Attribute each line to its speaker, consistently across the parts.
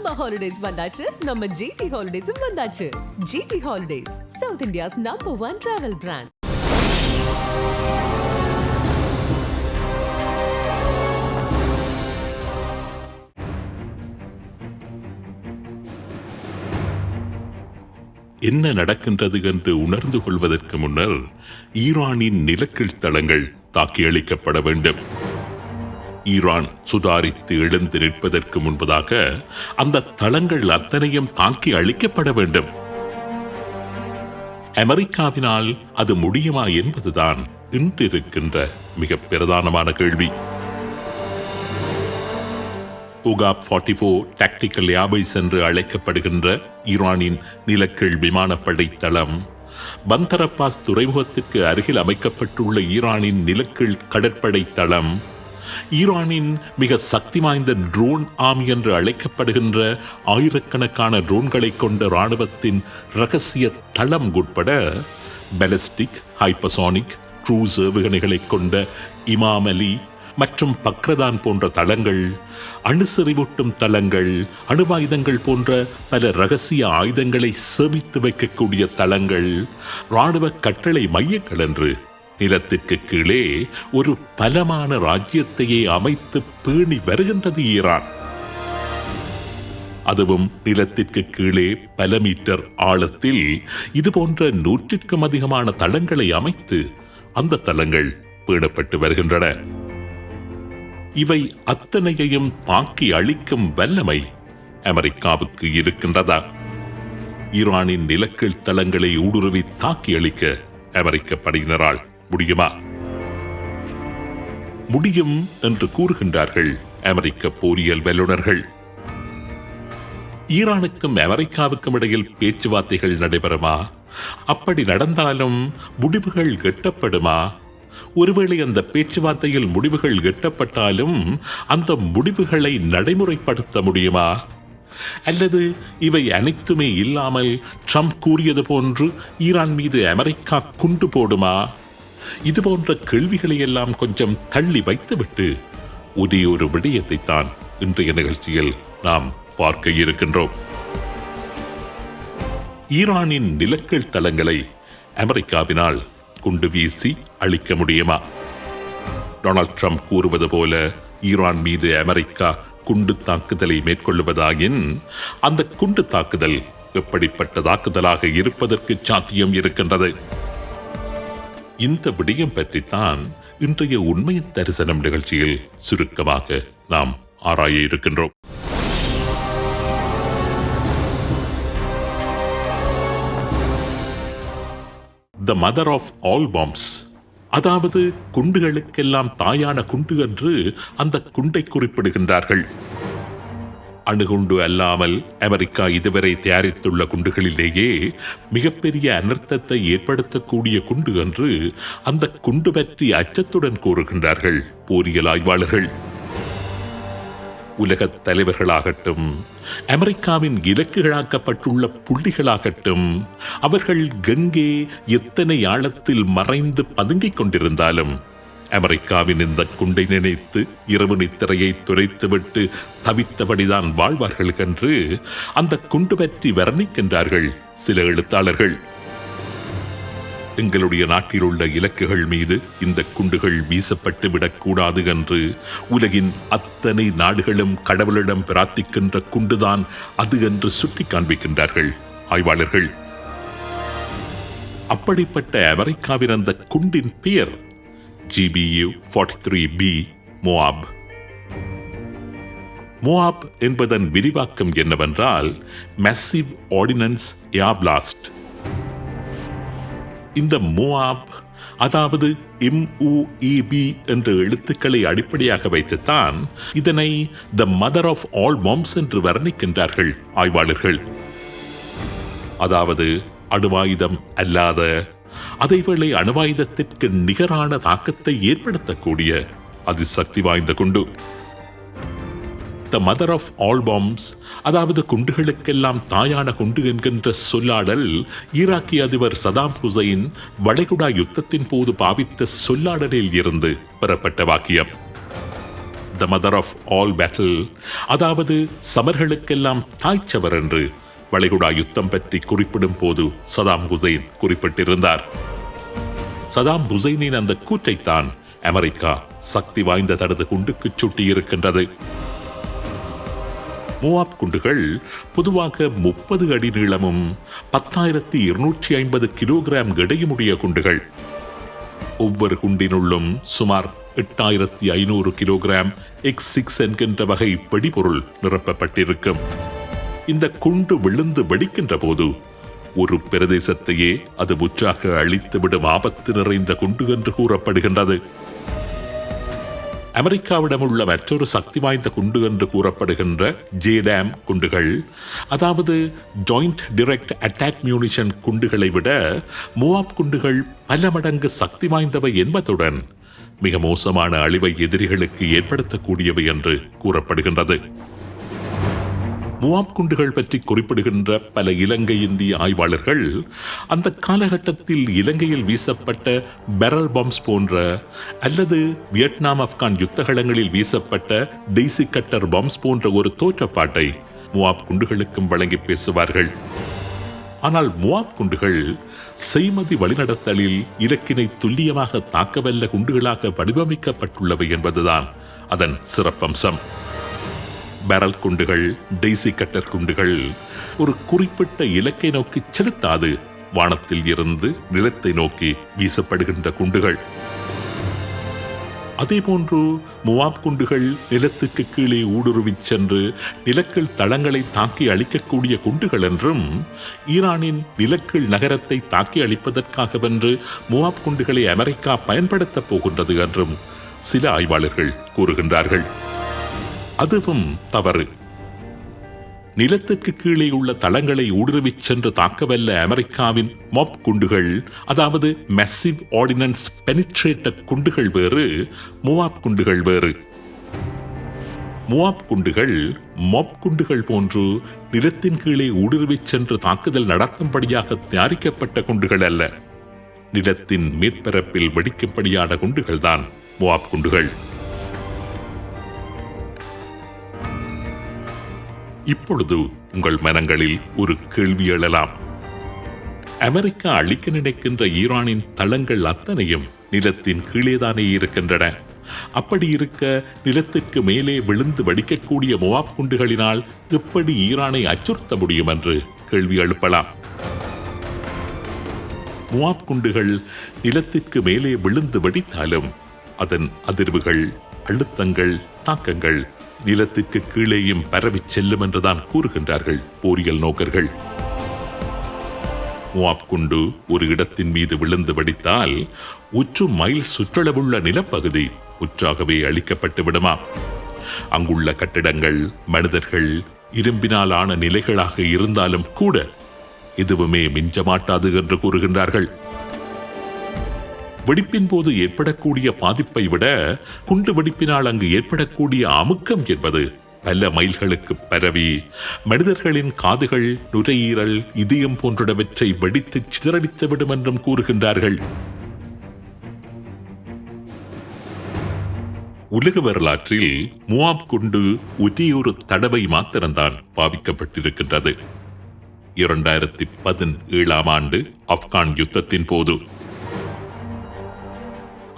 Speaker 1: Summer holidays வந்தாச்சு. நம்ம GT ஹாலிடேஸும் வந்தாச்சு. GT holidays south India's number one travel brand
Speaker 2: என்ன நடக்கின்றது என்று உணர்ந்து கொள்வதற்கு முன்னர் ஈரானின் நிலக்கீழ் தளங்கள் தாக்கியளிக்கப்பட வேண்டும். ஈரான் சுதாரித்து எழுந்து நிற்பதற்கு முன்பதாக அந்த தளங்கள் அத்தனையும் தாக்கி அழிக்கப்பட வேண்டும். அமெரிக்காவினால் அது முடியுமா என்பதுதான் இன்றிருக்கின்ற மிக பிரதானமான கேள்வி. Oghab forty four tactical airbase என்று அழைக்கப்படுகின்ற ஈரானின் நிலக்கீழ் விமானப்படை தளம் பந்தரப்பாஸ் துறைமுகத்திற்கு அருகில் அமைக்கப்பட்டுள்ள ஈரானின் நிலக்கீழ் கடற்படை தளம் ஈரானின் மிக சக்தி வாய்ந்த ட்ரோன் ஆம் என்று அழைக்கப்படுகின்ற ஆயிரக்கணக்கான ட்ரோன்களை கொண்ட இராணுவத்தின் ரகசிய தளம் உட்பட பெலஸ்டிக் ஹைப்பசானிக் க்ரூஸ் ஏவுகணைகளை கொண்ட இமாம் அலி மற்றும் பக்ரதான் போன்ற தளங்கள் அணுசெறிவூட்டும் தளங்கள் அணுவாயுதங்கள் போன்ற பல ரகசிய ஆயுதங்களை சேமித்து வைக்கக்கூடிய தளங்கள் இராணுவ கட்டளை மையங்கள் என்று நிலத்திற்கு கீழே ஒரு பலமான ராஜ்யத்தையே அமைத்து பேணி வருகின்றது ஈரான். அதுவும் நிலத்திற்கு கீழே பல மீட்டர் ஆழத்தில் இது போன்ற நூற்றிற்கும் அதிகமான தளங்களை அமைத்து அந்த தளங்கள் பேணப்பட்டு வருகின்றன. இவை அத்தனையையும் தாக்கி அழிக்கும் வல்லமை அமெரிக்காவுக்கு இருக்கின்றதா? ஈரானின் நிலக்கீழ் தளங்களை ஊடுருவி தாக்கி அழிக்க அமெரிக்க படையினரால் முடியுமா? முடியும் என்று கூறுகின்றார்கள் அமெரிக்க போரியல் வல்லுநர்கள். ஈரானுக்கும் அமெரிக்காவுக்கும் இடையில் பேச்சுவார்த்தைகள் நடைபெறுமா? அப்படி நடந்தாலும் முடிவுகள் எட்டப்படுமா? ஒருவேளை அந்த பேச்சுவார்த்தையில் முடிவுகள் எட்டப்பட்டாலும் அந்த முடிவுகளை நடைமுறைப்படுத்த முடியுமா? அல்லது இவை அனைத்துமே இல்லாமல் ட்ரம்ப் கூறியது போன்று ஈரான் மீது அமெரிக்கா குண்டு போடுமா? இது போன்ற கேள்விகளை எல்லாம் கொஞ்சம் தள்ளி வைத்துவிட்டு ஒரே ஒரு விடயத்தை தான் இன்றைய நிகழ்ச்சியில் நாம் பார்க்க இருக்கின்றோம். ஈரானின் நிலக்கீழ் தளங்களை அமெரிக்காவினால் குண்டு வீசி அழிக்க முடியுமா? டொனால்ட் ட்ரம்ப் கூறுவது போல ஈரான் மீது அமெரிக்கா குண்டு தாக்குதலை மேற்கொள்வதாயின் அந்த குண்டு தாக்குதல் எப்படிப்பட்ட தாக்குதலாக இருப்பதற்கு சாத்தியம் இருக்கின்றது? இந்த விடயம் பற்றித்தான் இன்றைய உண்மையின் தரிசனம் நிகழ்ச்சியில் சுருக்கமாக நாம் ஆராய இருக்கின்றோம். The mother of all bombs அதாவது குண்டுகளுக்கெல்லாம் தாயான குண்டு என்று அந்த குண்டை குறிப்பிடுகின்றார்கள். அணுகுண்டு அல்லாமல் அமெரிக்கா இதுவரை தயாரித்துள்ள குண்டுகளிலேயே மிகப்பெரிய அனர்த்தத்தை ஏற்படுத்தக்கூடிய குண்டு என்று அந்த குண்டு பற்றி அச்சத்துடன் கூறுகின்றார்கள் போரியல் ஆய்வாளர்கள். உலகத் தலைவர்களாகட்டும் அமெரிக்காவின் இலக்குகளாக்கப்பட்டுள்ள புள்ளிகளாகட்டும் அவர்கள் கங்கே எத்தனை ஆழத்தில் மறைந்து பதுங்கிக் கொண்டிருந்தாலும் அமெரிக்காவின் இந்த குண்டை நினைத்து இரவு நித்திரையை துரைத்துவிட்டு தவித்தபடிதான் வாழ்வார்கள் என்று அந்த குண்டு பற்றி வர்ணிக்கின்றார்கள் சில எழுத்தாளர்கள். எங்களுடைய நாட்டில் உள்ள இலக்குகள் மீது இந்த குண்டுகள் வீசப்பட்டு விடக்கூடாது என்று உலகின் அத்தனை நாடுகளும் கடவுளிடம் பிரார்த்திக்கின்ற குண்டுதான் அது என்று சுட்டி காண்பிக்கின்றார்கள். ஆய்வாளர்கள் அப்படிப்பட்ட அமெரிக்காவின் அந்த குண்டின் பெயர் GBU forty three B MOAB MOAB என்பதன் விரிவாக்கம் என்னவென்றால் மெசிவ் ஆர்டினன்ஸ் ஏர்பிளாஸ்ட் இந்த மோஆப் அதாவது எம்ஓஏபி என்ற எழுத்துக்களை அடிப்படையாக வைத்துத்தான் இதனை the mother of all bombs என்று வர்ணிக்கின்றார்கள் ஆய்வாளர்கள். அதாவது அணுவாயுதம் அல்லாத அதேவேளை அணுவாயுதத்திற்கு நிகரான தாக்கத்தை ஏற்படுத்தக்கூடிய அதிசக்தி வாய்ந்த குண்டு. The mother of all bombs அதாவது குண்டுகளுக்கெல்லாம் தாயான குண்டு என்கின்ற சொல்லாடல் ஈராக்கிய அதிபர் சதாம் ஹுசைன் வளைகுடா யுத்தத்தின் போது பாவித்த சொல்லாடலில் இருந்து பெறப்பட்ட வாக்கியம். The mother of all battle அதாவது சமர்களுக்கெல்லாம் தாய்ச்சவர் என்று வளைகுடா யுத்தம் பற்றி குறிப்பிடும் போது சதாம் ஹுசைன் குறிப்பிட்டிருந்தார். சதாம் ஹுசைனின் அந்த கூற்றைத்தான் அமெரிக்கா சக்தி வாய்ந்த தனது குண்டுக்கு சுட்டியிருக்கின்றது. மூவாப் குண்டுகள் பொதுவாக முப்பது அடி நீளமும் பத்தாயிரத்தி இருநூற்றி ஐம்பது கிலோகிராம் எடையுமுடைய குண்டுகள். ஒவ்வொரு குண்டினுள்ளும் சுமார் எட்டாயிரத்தி ஐநூறு கிலோகிராம் எக்ஸ் சிக்ஸ் என்கின்ற வகை வெடிபொருள் நிரப்பப்பட்டிருக்கும். இந்த குண்டு விழுந்து வெடிக்கின்ற போது ஒரு பிரதேசத்தையே அது முற்றாக அழித்துவிடும் ஆபத்து நிறைந்த குண்டு என்று கூறப்படுகின்றது. அமெரிக்காவிடம் உள்ள மற்றொரு சக்தி வாய்ந்த குண்டு என்று கூறப்படுகின்ற ஜேடாம் குண்டுகள் அதாவது ஜாயிண்ட் டிரெக்ட் அட்டாக் மியூனிஷன் குண்டுகளை விட மூவாப் குண்டுகள் பல மடங்கு சக்தி வாய்ந்தவை என்பதுடன் மிக மோசமான அழிவை எதிரிகளுக்கு ஏற்படுத்தக்கூடியவை என்று கூறப்படுகின்றது. முவாப் குண்டுகள் பற்றி குறிப்பிடுகின்ற பல இலங்கை இந்திய ஆய்வாளர்கள் அந்த காலகட்டத்தில் இலங்கையில் வீசப்பட்ட பெரல் பம்ப்ஸ் போன்ற அல்லது வியட்நாம் ஆப்கான் யுத்தகலங்களில் வீசப்பட்ட டெய்சி கட்டர் பம்ப்ஸ் போன்ற ஒரு தோற்றப்பாட்டை முவாப் குண்டுகளுக்கும் வழங்கி பேசுவார்கள். ஆனால் முவாப் குண்டுகள் செய்மதி வழிநடத்தலில் இலக்கினை துல்லியமாக தாக்கவல்ல குண்டுகளாக வடிவமைக்கப்பட்டுள்ளவை என்பதுதான் அதன் சிறப்பம்சம். பேரல் குண்டுகள் டெய்சி கட்டர் குண்டுகள். ஒரு குறிப்பிட்ட இலக்கை நோக்கி செலுத்தாது. வானத்தில் இருந்து நிலத்தை நோக்கி வீசப்படுகின்ற குண்டுகள். அதேபோன்று முவாப் குண்டுகள் நிலத்துக்கு கீழே ஊடுருவிச் சென்று நிலக்கீழ் தளங்களை தாக்கி அழிக்கக்கூடிய குண்டுகள் என்றும் ஈரானின் நிலக்கீழ் நகரத்தை தாக்கி அழிப்பதற்காகவென்று முவாப் குண்டுகளை அமெரிக்கா பயன்படுத்தப் போகின்றது என்றும் சில ஆய்வாளர்கள் கூறுகின்றார்கள். அதுவும் தவறு. நிலத்திற்கு கீழே உள்ள தளங்களை ஊடுருவிச் சென்று தாக்கவல்ல அமெரிக்காவின் மொப் குண்டுகள் அதாவது மெஸ்ஸிவ் ஆர்டினன்ஸ் பெனிட்ரேட்டர் குண்டுகள் வேறு மூவாப் குண்டுகள் வேறு. மூவாப் குண்டுகள் மொப் குண்டுகள் போன்று நிலத்தின் கீழே ஊடுருவிச் சென்று தாக்குதல் நடத்தும்படியாக தயாரிக்கப்பட்ட குண்டுகள் அல்ல. நிலத்தின் மேற்பரப்பில் வெடிக்கும்படியான குண்டுகள்தான் மூவாப் குண்டுகள். இப்பொழுது உங்கள் மனங்களில் ஒரு கேள்வி எழலாம். அமெரிக்கா அழிக்க நினைக்கின்ற ஈரானின் தளங்கள் அத்தனையும் நிலத்தின் கீழேதானே இருக்கின்றன. அப்படி இருக்க நிலத்துக்கு மேலே விழுந்து வடிக்கக்கூடிய மொவாப் குண்டுகளினால் எப்படி ஈரானை அச்சுறுத்த முடியும் என்று கேள்வி எழுப்பலாம். முவாப் குண்டுகள் நிலத்திற்கு மேலே விழுந்து வெடித்தாலும் அதன் அதிர்வுகள் அழுத்தங்கள் தாக்கங்கள் நிலத்துக்கு கீழேயும் பரவிச் செல்லும் என்றுதான் கூறுகின்றார்கள் போரியல் நோக்கர்கள். முவாப் குண்டு ஒரு இடத்தின் மீது விழுந்து வெடித்தால் உற்று மைல் சுற்றளவுள்ள நிலப்பகுதி உற்றாகவே அழிக்கப்பட்டு விடுமா? அங்குள்ள கட்டிடங்கள் மனிதர்கள் இரும்பினால் ஆன நிலைகளாக இருந்தாலும் கூட எதுவுமே மிஞ்சமாட்டாது என்று கூறுகின்றார்கள். வெடிப்பின் போது ஏற்படக்கூடிய பாதிப்பை விட குண்டு வெடிப்பினால் அங்கு ஏற்படக்கூடிய அமுக்கம் என்பது பல மைல்களுக்கு பரவி மனிதர்களின் காதுகள் நுரையீரல் இதயம் போன்றவற்றை வெடித்து சிதறடித்து விடும் என்றும் கூறுகின்றார்கள். உலக வரலாற்றில் முவாப் குண்டு ஒரே ஒரு தடவை மாத்திரம்தான் பாவிக்கப்பட்டிருக்கின்றது. இரண்டாயிரத்தி பதினேழாம் ஆண்டு ஆப்கான் யுத்தத்தின் போது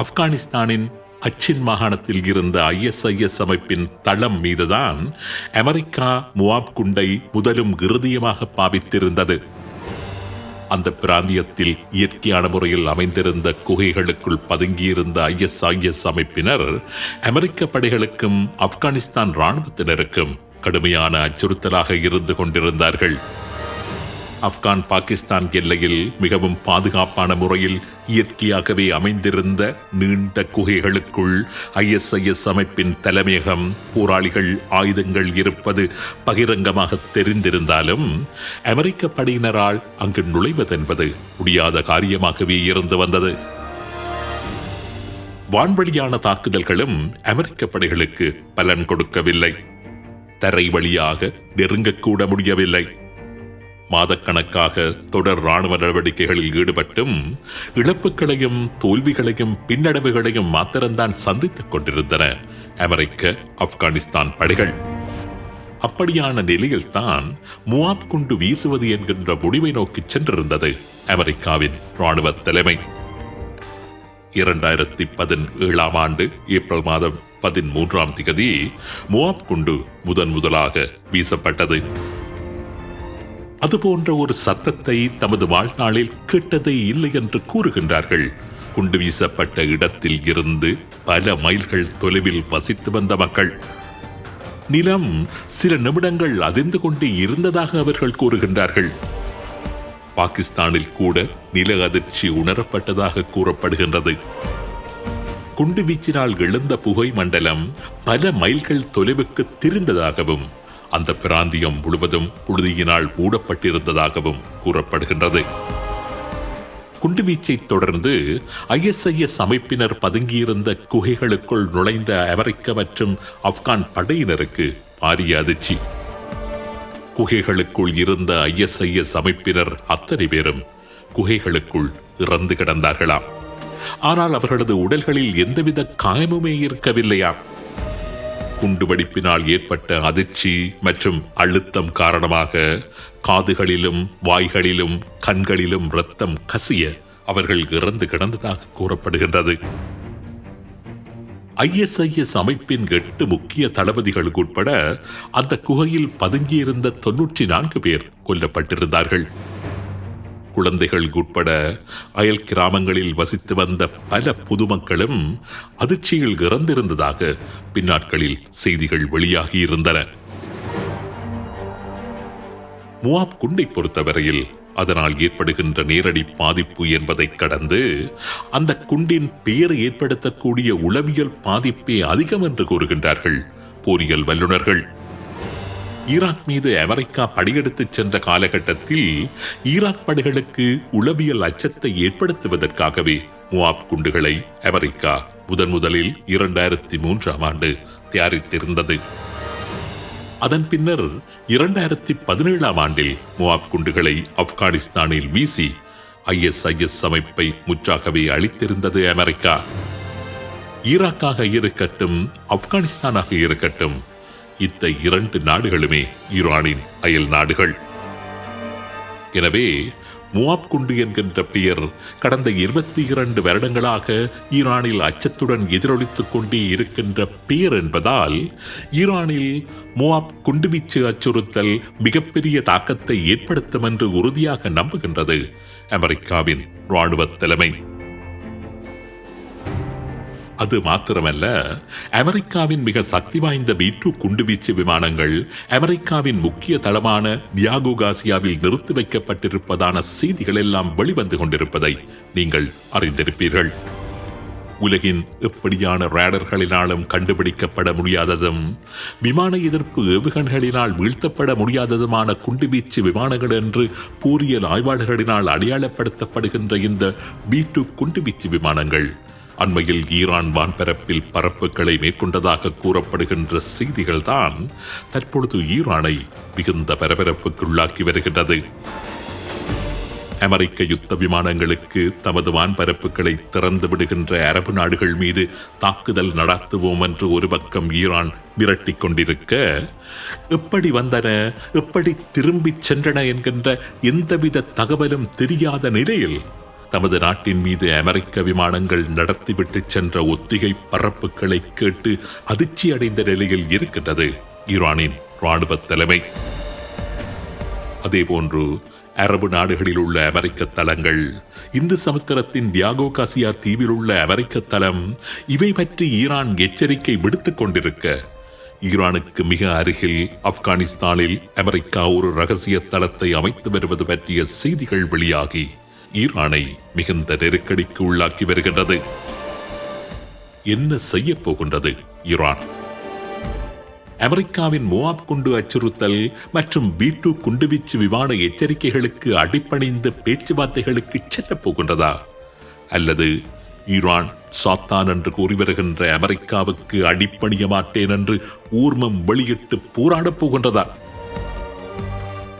Speaker 2: ஆப்கானிஸ்தானின் அச்சின் மாகாணத்தில் இருந்த ஐஎஸ்ஐஎஸ் அமைப்பின் தளம் மீதுதான் அமெரிக்கா முவாப் குண்டை முதலும் இறுதியமாக பாவித்திருந்தது. அந்த பிராந்தியத்தில் இயற்கையான முறையில் அமைந்திருந்த குகைகளுக்குள் பதுங்கியிருந்த ஐஎஸ்ஐஎஸ் அமைப்பினர் அமெரிக்க படைகளுக்கும் ஆப்கானிஸ்தான் இராணுவத்தினருக்கும் கடுமையான அச்சுறுத்தலாக இருந்து கொண்டிருந்தார்கள். ஆப்கான் பாகிஸ்தான் எல்லையில் மிகவும் பாதுகாப்பான முறையில் இயற்கையாகவே அமைந்திருந்த நீண்ட குகைகளுக்குள் ஐஎஸ்ஐஎஸ் அமைப்பின் தலைமையகம் போராளிகள் ஆயுதங்கள் இருப்பது பகிரங்கமாக தெரிந்திருந்தாலும் அமெரிக்க படையினரால் அங்கு நுழைவதென்பது முடியாத காரியமாகவே இருந்து வந்தது. வான்வழியான தாக்குதல்களும் அமெரிக்க படைகளுக்கு பலன் கொடுக்கவில்லை. தரை வழியாக நெருங்கக்கூட முடியவில்லை. மாதக்கணக்காக தொடர் ராணுவ நடவடிக்கைகளில் ஈடுபட்டும் இழப்புகளையும் தோல்விகளையும் பின்னடைவுகளையும் மாத்திரம்தான் சந்தித்துக் கொண்டிருந்தன அமெரிக்க ஆப்கானிஸ்தான் படைகள். அப்படியான நிலையில்தான் முவாப் குண்டு வீசுவது என்கின்ற முடிவை நோக்கி சென்றிருந்தது அமெரிக்காவின் ராணுவ தலைமை. இரண்டாயிரத்தி பதினேழாம் ஆண்டு ஏப்ரல் மாதம் பதிமூன்றாம் திகதி முவாப் குண்டு முதன் முதலாக வீசப்பட்டது. அதுபோன்ற ஒரு சத்தத்தை தமது வாழ்நாளில் கேட்டதே இல்லை என்று கூறுகின்றார்கள். குண்டு வீசப்பட்ட இடத்தில் இருந்து பல மைல்கள் தொலைவில் வசித்து வந்த மக்கள். நிலம் சில நிமிடங்கள் அதிர்ந்து கொண்டு இருந்ததாக அவர்கள் கூறுகின்றார்கள். பாகிஸ்தானில் கூட நில அதிர்ச்சி உணரப்பட்டதாக கூறப்படுகின்றது. குண்டு வீச்சினால் எழுந்த புகை மண்டலம் பல மைல்கள் தொலைவுக்கு திரிந்ததாகவும் அந்த பிராந்தியம் முழுவதும் புழுதியினால் மூடப்பட்டிருந்ததாகவும் கூறப்படுகின்றது. குண்டுவீச்சை தொடர்ந்து ஐஎஸ்ஐஎஸ் அமைப்பினர் பதுங்கியிருந்த குகைகளுக்குள் நுழைந்த அமெரிக்க மற்றும் ஆப்கான் படையினருக்கு பாரிய அதிர்ச்சி. குகைகளுக்குள் இருந்த ஐஎஸ்ஐஎஸ் அமைப்பினர் அத்தனை பேரும் குகைகளுக்குள் இறந்து கிடந்தார்களாம். ஆனால் அவர்களது உடல்களில் எந்தவித காயமுமே இருக்கவில்லையாம். குண்டுவெடிப்பினால் ஏற்பட்ட அதிர்ச்சி மற்றும் அழுத்தம் காரணமாக காதுகளிலும் வாய்களிலும் கண்களிலும் இரத்தம் கசிய அவர்கள் இறந்து கிடந்ததாக கூறப்படுகின்றது. ஐஎஸ்ஐஎஸ் அமைப்பின் எட்டு முக்கிய தளபதிகளுக்கு உட்பட அந்த குகையில் பதுங்கியிருந்த தொன்னூற்றி நான்கு பேர் கொல்லப்பட்டிருந்தார்கள். குழந்தைகள் உட்பட அயல் கிராமங்களில் வசித்து வந்த பல பொதுமக்களும் அதிர்ச்சியில் இறந்திருந்ததாக பின்னாட்களில் செய்திகள் வெளியாகியிருந்தன முவாப் குண்டை பொறுத்தவரையில் அதனால் ஏற்படுகின்ற நேரடி பாதிப்பு என்பதை கடந்து அந்த குண்டின் பெயர் ஏற்படுத்தக்கூடிய உளவியல் பாதிப்பே அதிகம் என்று கூறுகின்றார்கள் போரியல் வல்லுநர்கள் ஈராக் மீது அமெரிக்கா படையெடுத்துச் சென்ற காலகட்டத்தில் ஈராக் படைகளுக்கு உளவியல் அச்சத்தை ஏற்படுத்துவதற்காகவே முவாப் குண்டுகளை அமெரிக்கா முதன் முதலில் இரண்டாயிரத்தி மூன்றாம் ஆண்டு தயாரித்திருந்தது. அதன் பின்னர் இரண்டாயிரத்தி பதினேழாம் ஆண்டில் முவாப் குண்டுகளை ஆப்கானிஸ்தானில் வீசி ஐஎஸ்ஐஎஸ் அமைப்பை முற்றாகவே அளித்திருந்தது அமெரிக்கா. ஈராக்காக இருக்கட்டும் ஆப்கானிஸ்தானாக இருக்கட்டும் இத்த இரண்டு நாடுகளுமே ஈரானின் அயல் நாடுகள். எனவே முவாப் குண்டு என்கின்ற பெயர் கடந்த இருபத்தி இரண்டு வருடங்களாக ஈரானில் அச்சத்துடன் எதிரொலித்துக் கொண்டே இருக்கின்ற பெயர் என்பதால் ஈரானில் முவாப் குண்டுவீச்சு அச்சுறுத்தல் மிகப்பெரிய தாக்கத்தை ஏற்படுத்தும் என்று உறுதியாக நம்புகின்றது அமெரிக்காவின் ராணுவ தலைமை. அது மாத்திரமல்ல அமெரிக்காவின் மிக சக்தி வாய்ந்த பி டூ குண்டுவீச்சு விமானங்கள் அமெரிக்காவின் முக்கிய தளமான தியாகுகாசியாவில் நிறுத்தி வைக்கப்பட்டிருப்பதான செய்திகள் எல்லாம் வெளிவந்து கொண்டிருப்பதை நீங்கள் அறிந்திருப்பீர்கள். உலகின் எப்படியான ரேடர்களினாலும் கண்டுபிடிக்கப்பட முடியாததும் விமான எதிர்ப்பு ஏவுகணைகளினால் வீழ்த்தப்பட முடியாததுமான குண்டுவீச்சு விமானங்கள் என்று பூரியல் ஆய்வாளர்களினால் அடையாளப்படுத்தப்படுகின்ற இந்த பி டூ குண்டுவீச்சு விமானங்கள் அண்மையில் ஈரான் வான்பரப்பில் பரப்புகளை மேற்கொண்டதாக கூறப்படுகின்ற செய்திகள்தான் தற்பொழுது ஈரானை மிகுந்த பரபரப்புக்குள்ளாக்கி வருகின்றது. அமெரிக்க யுத்த விமானங்களுக்கு தமது வான்பரப்புகளை திறந்து விடுகின்ற அரபு நாடுகள் மீது தாக்குதல் நடத்துவோம் என்று ஒரு பக்கம் ஈரான் மிரட்டிக் கொண்டிருக்க எப்படி வந்தன எப்படி திரும்பிச் சென்றன என்கின்ற எந்தவித தகவலும் தெரியாத நிலையில் தமது நாட்டின் மீது அமெரிக்க விமானங்கள் நடத்திவிட்டு சென்ற ஒத்திகை பரப்புகளை கேட்டு அதிர்ச்சி அடைந்த நிலையில் இருக்கின்றது. ஈரானின் ராணுவ தலைமை. அதேபோன்று அரபு நாடுகளில் உள்ள அமெரிக்க தளங்கள் இந்து சமுத்திரத்தின் தியாகோ காசியா தீவில் உள்ள அமெரிக்க தளம் இவை பற்றி ஈரான் எச்சரிக்கை விடுத்துக் கொண்டிருக்க ஈரானுக்கு மிக அருகில் ஆப்கானிஸ்தானில் அமெரிக்கா ஒரு ரகசிய தளத்தை அமைத்து வருவது பற்றிய செய்திகள் வெளியாகி ஈரானை மிகுந்த நெருக்கடிக்கு உள்ளாக்கி வருகின்றது. என்ன செய்யப் போகின்றது ஈரான்? அமெரிக்காவின் மோவாப் குண்டு அச்சுறுத்தல் மற்றும் பி டூ குண்டுவீச்சு விமான எச்சரிக்கைகளுக்கு அடிப்பணிந்த பேச்சுவார்த்தைகளுக்கு செல்லப் போகின்றதா? அல்லது ஈரான் சாத்தான் என்று கூறி வருகின்ற அமெரிக்காவுக்கு அடிப்பணிய மாட்டேன் என்று ஊர்மம் வெளியிட்டு போராடப் போகின்றதா?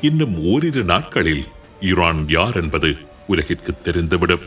Speaker 2: இன்னும் ஓரிரு நாட்களில் ஈரான் யார் என்பது உலகிற்கு தெரிந்துவிடும்.